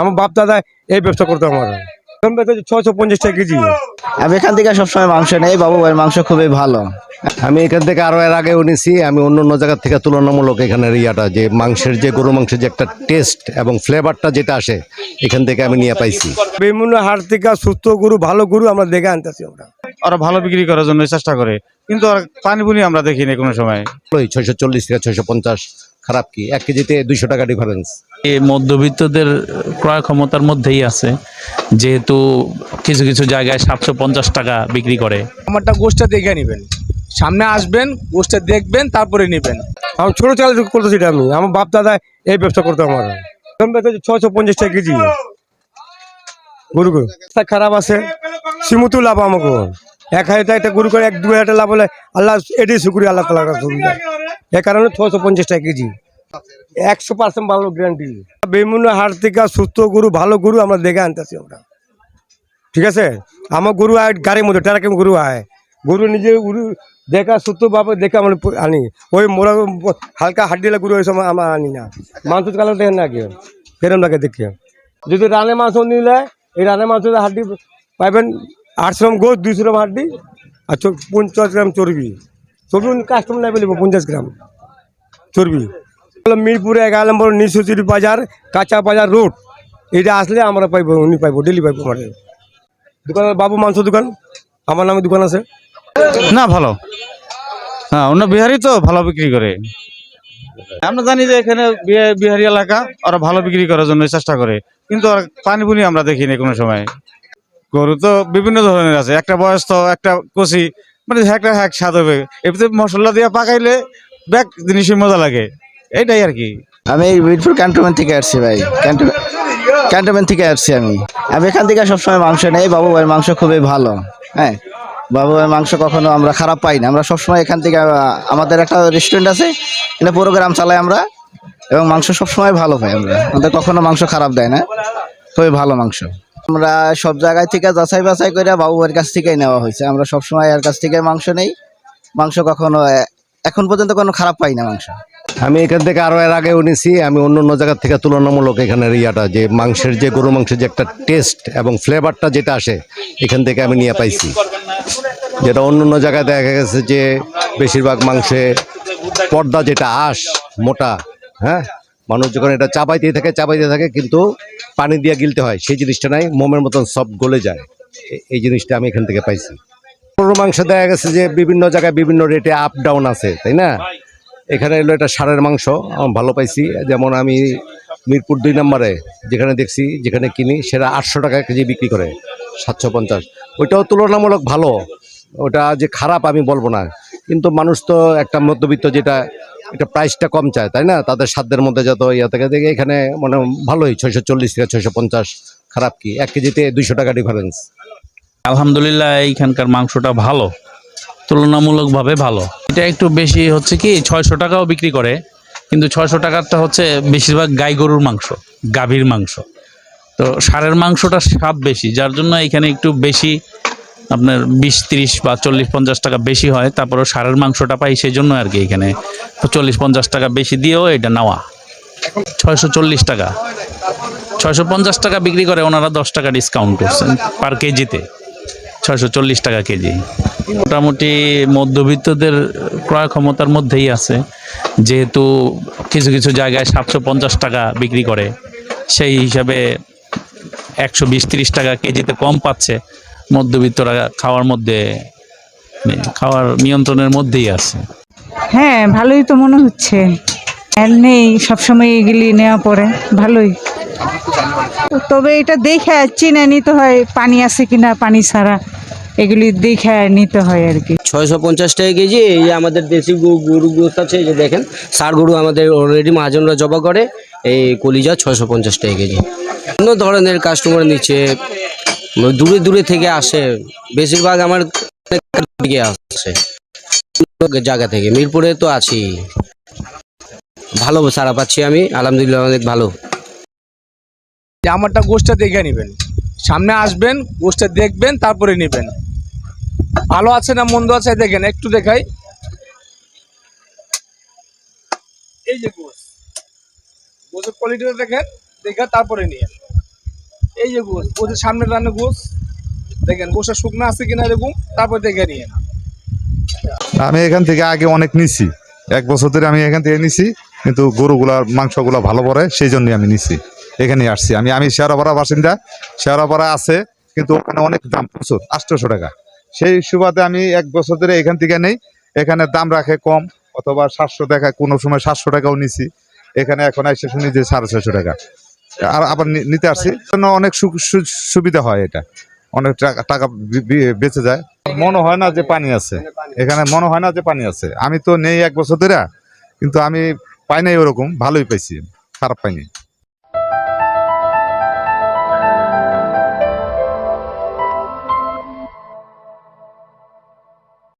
আমার বাপ দাদা এই ব্যবসা করতো আমার। ছশো পঞ্চাশ টাকা কেজি। আমি এখান থেকে সবসময় মাংস নেই বাবু মাংস খুবই ভালো। আমি এখান থেকে আরও এর আগেও নিছি আমি অন্য অন্য জায়গা থেকে তুলনামূলক এখানের ইয়াটা যে মাংসের যে গরু মাংসের যে একটা টেস্ট এবং ফ্লেভারটা যেটা আসে এখান থেকে আমি নিয়ে পাইছি। বিভিন্ন হাট থেকে সুস্থ গরু ভালো গরু আমরা দেখে আনতেছি আমরা। ওরা ভালো বিক্রি করার জন্য চেষ্টা করে কিন্তু আর পানি পুনি আমরা দেখিনি কোনো সময়। ওই ছয়শো চল্লিশ থেকে ছয়শো পঞ্চাশ। খারাপ কি? এক কেজিতে দুইশো টাকা ডিফারেন্স এই মধ্যবিত্তদের ক্রয় ক্ষমতার মধ্যেই আছে। যেহেতু কিছু কিছু জায়গায় সাতশো পঞ্চাশ টাকা বিক্রি করে। আমারটা গোষ্ঠটা দেখে নেবেন। সামনে আসবেন গোষ্ঠটা দেখবেন তারপরে নেবেন। আমার ছোট চাল করতেছি এটা আমি। আমার বাপ দাদা এই ব্যবসা করতো আমার। ছশো পঞ্চাশ টাকা কেজি। গরু গরু। খারাপ আছে। সিমুতু লাভ আমাকে। এক হাজার টাকা গরু করে এক দু হাজার টাকা লাভ হলে আল্লাহ এটাই শুকুরি আল্লাহ তালা এ কারণে ছশো পঞ্চাশ টাকা কেজি। একশো পার্সেন্ট ভালো গ্যারান্টি বিভিন্ন হাট থেকে সুস্থ গরু, ভালো গরু আমরা দেখে আনতেছি আমরা। ঠিক আছে? আমার গরু আয়, গাড়ির মধ্যে ট্রাকের গরু আয়। গরু নিজে উড়ু, দেখা সুস্থ ভাবে দেখে আমরা আনি। ওই মোড়া হালকা হাড্ডিলা গরু ওই সময় আমরা আনি না। মাংস কালো দেখেন না কেউ কেরম লাগে দেখে। যদি রানে মাংস নিলে, এই রানে মাংস হাড্ডি পাইবেন আটশো গ্রাম গোস দুইশো গ্রাম হাড্ডি, আর পঞ্চাশ গ্রাম চর্বি। চর্বি কাস্টমার নাই বলব, পঞ্চাশ গ্রাম। চর্বি। মিরপুরে এগারো নম্বর নিশুচির বাজার, কাঁচা বাজার রোড। এটা আসলে আমরা পাইবো, উনি পাইবো, ডেলি পাইবো আমাদের। দোকান, বাবু মাংস দোকান? আমার নামে দোকান আছে। না, ভালো। হ্যাঁ অন্য বিহারি তো ভালো বিক্রি করে। আমরা জানি যে এখানে বিহারি এলাকা, ওরা ভালো বিক্রি করার জন্য চেষ্টা করে। কিন্তু পানি পুনি আমরা দেখিনি কোনো সময়। গরু তো বিভিন্ন ধরনের আছে। একটা বয়স তো একটা কষি মানে একটা হ্যাক স্বাদ হবে। এতে মশলা দিয়ে পাকাইলে ব্যাক জিনিসই মজা লাগে। এইটাই আর কি। আমি মিরপুর ক্যান্টনমেন্ট থেকে আসছি ভাই। ক্যান্টনমেন্ট থেকে আসছি আমি। আমি এখান থেকে সবসময় মাংস নেই। বাবু ভাইয়ের মাংস খুবই ভালো। হ্যাঁ? বাবু ভাইয়ের মাংস কখনো আমরা খারাপ পাই না। আমরা সবসময় এখান থেকে আমাদের একটা রেস্টুরেন্ট আছে। এটা প্রোগ্রাম চালাই আমরা। এবং মাংস সবসময় ভালো পাই আমরা। আমাদের কখনো মাংস খারাপ দেয় না। খুবই ভালো মাংস। আমরা সব জায়গায় থেকে যাচাই বাছাই করে ভাইয়ের কাছ থেকেই নেওয়া হয়েছে। আমরা সবসময় এর কাছ থেকে মাংস নেই। মাংস কখনো এখন পর্যন্ত কোনো খারাপ পাই না মাংস। আমি এখান থেকে আরও এর আগেও নিছি আমি অন্য অন্য জায়গা থেকে তুলনামূলক এখানের ইয়াটা, যে মাংসের যে গরু মাংসের যে একটা টেস্ট এবং ফ্লেভারটা যেটা আসে, এখান থেকে আমি নিয়ে পাইছি। যেটা অন্য অন্য জায়গায় দেখা গেছে যে বেশিরভাগ মাংসে পর্দা যেটা আঁশ, মোটা হ্যাঁ? মানুষ যখন এটা চাপাইতে থাকে চাপাইতে থাকে, কিন্তু পানি দিয়ে গিলতে হয়। সেই জিনিসটা নাই, মোমের মতন সব গলে যায়। এই জিনিসটা আমি এখান থেকে পাইছি। গরুর মাংস দেখা গেছে যে বিভিন্ন জায়গায় বিভিন্ন রেটে আপ ডাউন আছে, তাই না? এখানে এলো এটা সারের মাংস ভালো পাইছি। যেমন আমি মিরপুর দুই নম্বরে যেখানে দেখছি, যেখানে কিনি, সেটা আটশো টাকা কেজি বিক্রি করে, সাতশো পঞ্চাশ। ওইটাও তুলনামূলক ভালো। ওটা যে খারাপ আমি বলব না। কিন্তু মানুষ তো একটা মধ্যবিত্ত যেটা এটা প্রাইসটা কম চায়, তাই না? তাদের সাধ্যের মধ্যে যত ইয়া থেকে, দেখে এখানে মানে ভালোই, ছয়শো চল্লিশ থেকে ছয়শো পঞ্চাশ, খারাপ কি? এক কেজিতে দুইশো টাকা ডিফারেন্স আলহামদুলিল্লাহ, এইখানকার মাংসটা ভালো, তুলনামূলকভাবে ভালো। এটা একটু বেশি হচ্ছে কি, ছয়শো টাকাও বিক্রি করে, কিন্তু ছয়শো টাকারটা হচ্ছে বেশিরভাগ গাই গরুর মাংস, গাভীর মাংস। তো ষাঁড়ের মাংসটা স্বাদ বেশি, যার জন্য এখানে একটু বেশি আপনার বিশ, তিরিশ বা চল্লিশ, পঞ্চাশ টাকা বেশি হয় তারপরে সারের মাংসটা পাই সেই জন্য আর কি এখানে। চল্লিশ, পঞ্চাশ টাকা বেশি দিয়েও এটা নেওয়া। ছয়শো চল্লিশ টাকা। ছয়শো পঞ্চাশ টাকা বিক্রি করে ওনারা দশ টাকা ডিসকাউন্ট করছেন পার কেজিতে। ছয়শো চল্লিশ টাকা কেজি। মোটামুটি মধ্যবিত্তদের ক্রয় ক্ষমতার মধ্যেই আছে। যেহেতু কিছু কিছু জায়গায় সাতশো পঞ্চাশ টাকা বিক্রি করে, সেই হিসাবে একশো বিশ, তিরিশ টাকা কেজিতে কম পাচ্ছে। মধ্যবিত্তরা খাওয়ার মধ্যে খাওয়ার নিয়ন্ত্রণের মধ্যেই আছে। হ্যাঁ ভালোই তো মনে হচ্ছে। আর নেই সবসময় এগুলি নেওয়া পড়ে ভালোই। তবে এটা দেখে চিনে নিতে হয় পানি আছে কিনা পানি ছাড়া এগুলি দেখে নিতে হয় আর কি। ছয়শো পঞ্চাশ টাকা কেজি এই যে আমাদের দেশি গরু গরু আছে এই যে দেখেন সার গরু আমাদের অলরেডি মহাজনরা জবা করে এই কলিজা ছয়শো পঞ্চাশ টাকা কেজি। অন্য ধরনের কাস্টমার নিচ্ছে দূরে দূরে থেকে আসে। বেশিরভাগ আমার থেকে আসছে জায়গা থেকে। মিরপুরে তো আছি। ভালো সারা পাচ্ছি আমি। আলহামদুলিল্লাহ অনেক ভালো। আমারটা গোষ্ঠটা দেখে নেবেন। সামনে আসবেন, গোষ্ঠটা দেখবেন, তারপরে নেবেন। ভালো আছে না মন্দ আছে দেখেন, একটু দেখাই। এই যে গোস গোসের কোয়ালিটিটা দেখেন, দেখে তারপরে নিয়ে এই যে গোস গোসের সামনে রান্না গোস, দেখেন গোসটা শুকনো আছে কিনা এরকম, তারপর দেখে নিয়ে আমি এখান থেকে আগে অনেক নিছি। এক বছর ধরে আমি এখান থেকে নিছি, কিন্তু গরুগুলার মাংসগুলো ভালো পড়ে, সেই জন্যই আমি নিছি। এখানে আসছি। আমি আমি শেয়ারাপাড়া বাসিন্দা, শেয়ারাপাড়া আছে, কিন্তু ওখানে অনেক দাম, প্রচুর, আটশোশো টাকা। সেই সুবাদে আমি এক বছর ধরে এখান থেকে নেই। এখানে দাম রাখে কম, অথবা সাতশো টাকা, কোনো সময় সাতশো টাকাও নিছি। এখানে এখন এসে শুনি যে সাড়ে ছয়শো টাকা। আর আবার নিতে আসছি। জন্য অনেক সুবিধা হয় এটা। অনেক টাকা বেঁচে যায়। মনে হয় না যে পানি আছে। এখানে মনে হয় না যে পানি আছে। আমি তো নেই এক বছর ধরে কিন্তু আমি পাই নাই ওরকম। ভালোই পাইছি। খারাপ পাইনি।